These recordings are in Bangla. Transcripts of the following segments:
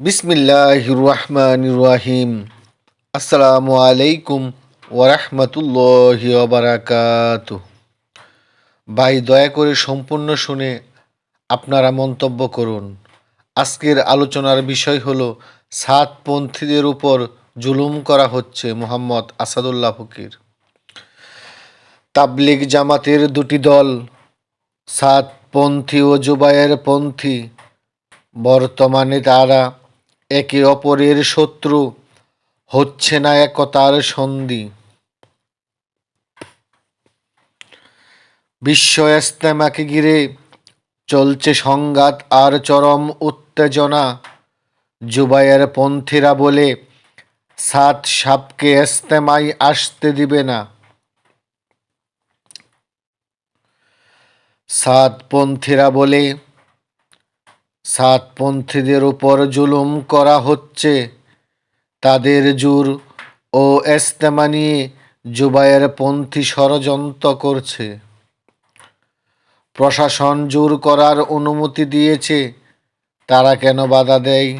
বিসমিল্লাহ রহমান রাহিম আসসালামু আলাইকুম ওরহমতুল্লাহ বারাকাত ভাই, দয়া করে সম্পূর্ণ শুনে আপনারা মন্তব্য করুন। আজকের আলোচনার বিষয় হলো সাতপন্থীদের উপর জুলুম করা হচ্ছে মোহাম্মদ আসাদুল্লাহ ফকির। তাবলিগ জামাতের দুটি দল সাতপন্থী ও জুবায়ের পন্থী, বর্তমানে তারা একে অপরের শত্রু, হচ্ছে না একতার সন্ধি। বিশ্ব ইস্তেমাকে ঘিরে চলছে সংঘাত আর চরম উত্তেজনা। জুবাইয়ের পন্থীরা বলে, সাত সাপকে ইস্তেমাই আসতে দিবে না। সাতপন্থীরা বলে সাতপন্থীদের উপর জুলুম করা হচ্ছে। তাদের জুর ও এস্তেমা নিয়ে জুবাইয়ের পন্থী ষড়যন্ত্র করছে। প্রশাসন জোর করার অনুমতি দিয়েছে। তারা কেন বাধা দেয়?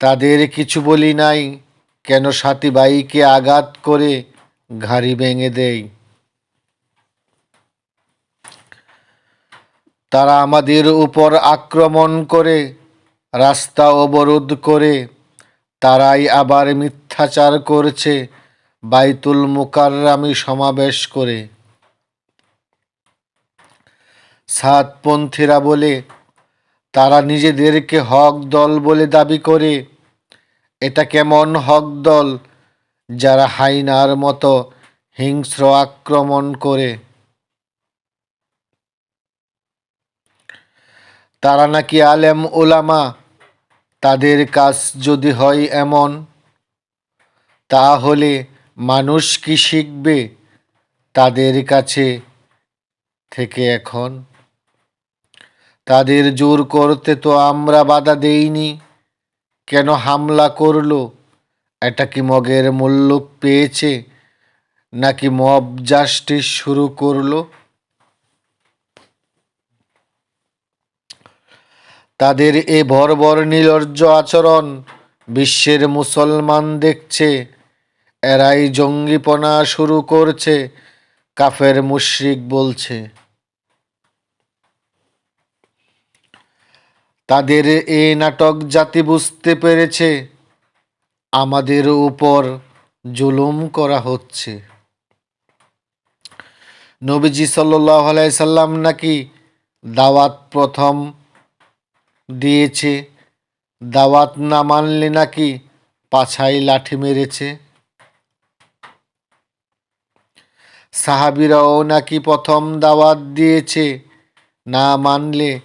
তাদের কিছু বলি নাই। কেন সাথী বাইকে আঘাত করে ঘাড়ি ভেঙে দেয়? তারা আমাদের উপর আক্রমণ করে, রাস্তা অবরোধ করে। তারাই আবার মিথ্যাচার করছে, বাইতুল মুকাররামি সমাবেশ করে। সাতপন্থীরা বলে, তারা নিজেদেরকে হক দল বলে দাবি করে। এটা কেমন হক দল? যারা হাইনার মতো হিংস্র আক্রমণ করে। তারা নাকি আলেম ওলামা তাদের কাজ যদি হয় এমন, তাহলে মানুষ কি শিখবে তাদের কাছে থেকে এখন? তাদের জোর করতে তো আমরা বাধা দেইনি। কেন হামলা করল? এটা কি মগের মূল্য পেয়েছে? নাকি মব জাস্টিস শুরু করল? তাদের এ বর্বর নির্লজ্জ আচরণ বিশ্বের মুসলমান দেখছে। এরাই জঙ্গিপনা শুরু করছে, কাফের মুশরিক বলছে। তাদের এ নাটক জাতি বুঝতে পেরেছে, আমাদের উপর জুলুম করা হচ্ছে। নবীজি সাল্লাহ সাল্লাম নাকি দাওয়াত প্রথম দিয়েছে। দাওয়াত না মানলে নাকি পাছাই লাঠি মেরেছে। সাহাবিরাও নাকি প্রথম দাওয়াত দিয়েছে, না মানলে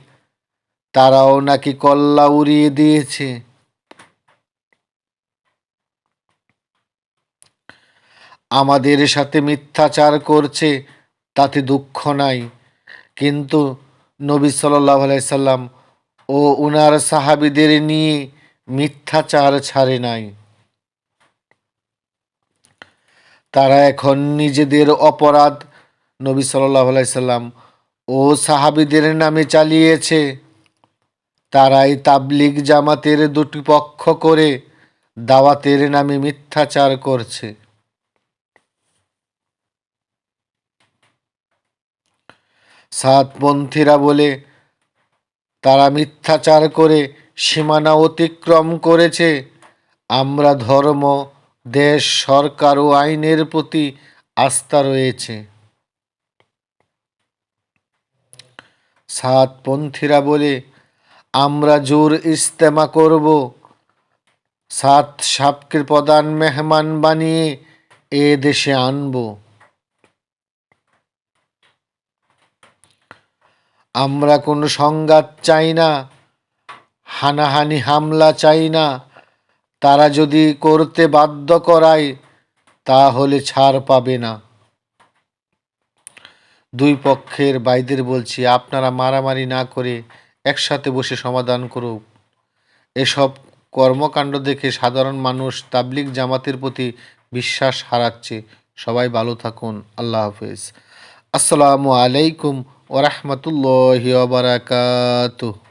তারাও নাকি কল্লা উড়িয়ে দিয়েছে। আমাদের সাথে মিথ্যাচার করছে, তাতে দুঃখ নাই। কিন্তু নবী সাল্লাহ সাল্লাম ও উনার সাহাবিদের নিয়ে মিথ্যাচার ছাড়ে নাই। তারা এখন নিজেদের অপরাধ নবী সাল্লাহ সাল্লাম ও সাহাবিদের নামে চালিয়েছে। তারাই তাবলিগ জামাতের দুটি পক্ষ করে দাওয়াতের নামে মিথ্যাচার করছে। সাতপন্থীরা বলে তারা মিথ্যাচার করে সীমানা অতিক্রম করেছে। আমরা ধর্ম, দেশ, সরকার ও আইনের প্রতি আস্থা রয়েছে। সাতপন্থীরা বলে, আমরা জোর ইস্তেমা করব। সাত সাপকে প্রধান মেহমান বানিয়ে এ দেশে আনব। আমরা কোনো সংঘাত চাই না, হানাহানি, হামলা চাই না। তারা যদি করতে বাধ্য করায়, তাহলে ছাড় পাবে না। দুই পক্ষের বাইদের বলছি, আপনারা মারামারি না করে একসাথে বসে সমাধান করুক। এসব কর্মকাণ্ড দেখে সাধারণ মানুষ তাবলিক জামাতের প্রতি বিশ্বাস হারাচ্ছে। সবাই ভালো থাকুন। আল্লাহ হাফেজ। আসসালামু আলাইকুম ওরহমতুল্লাহ বারাকাতুহ।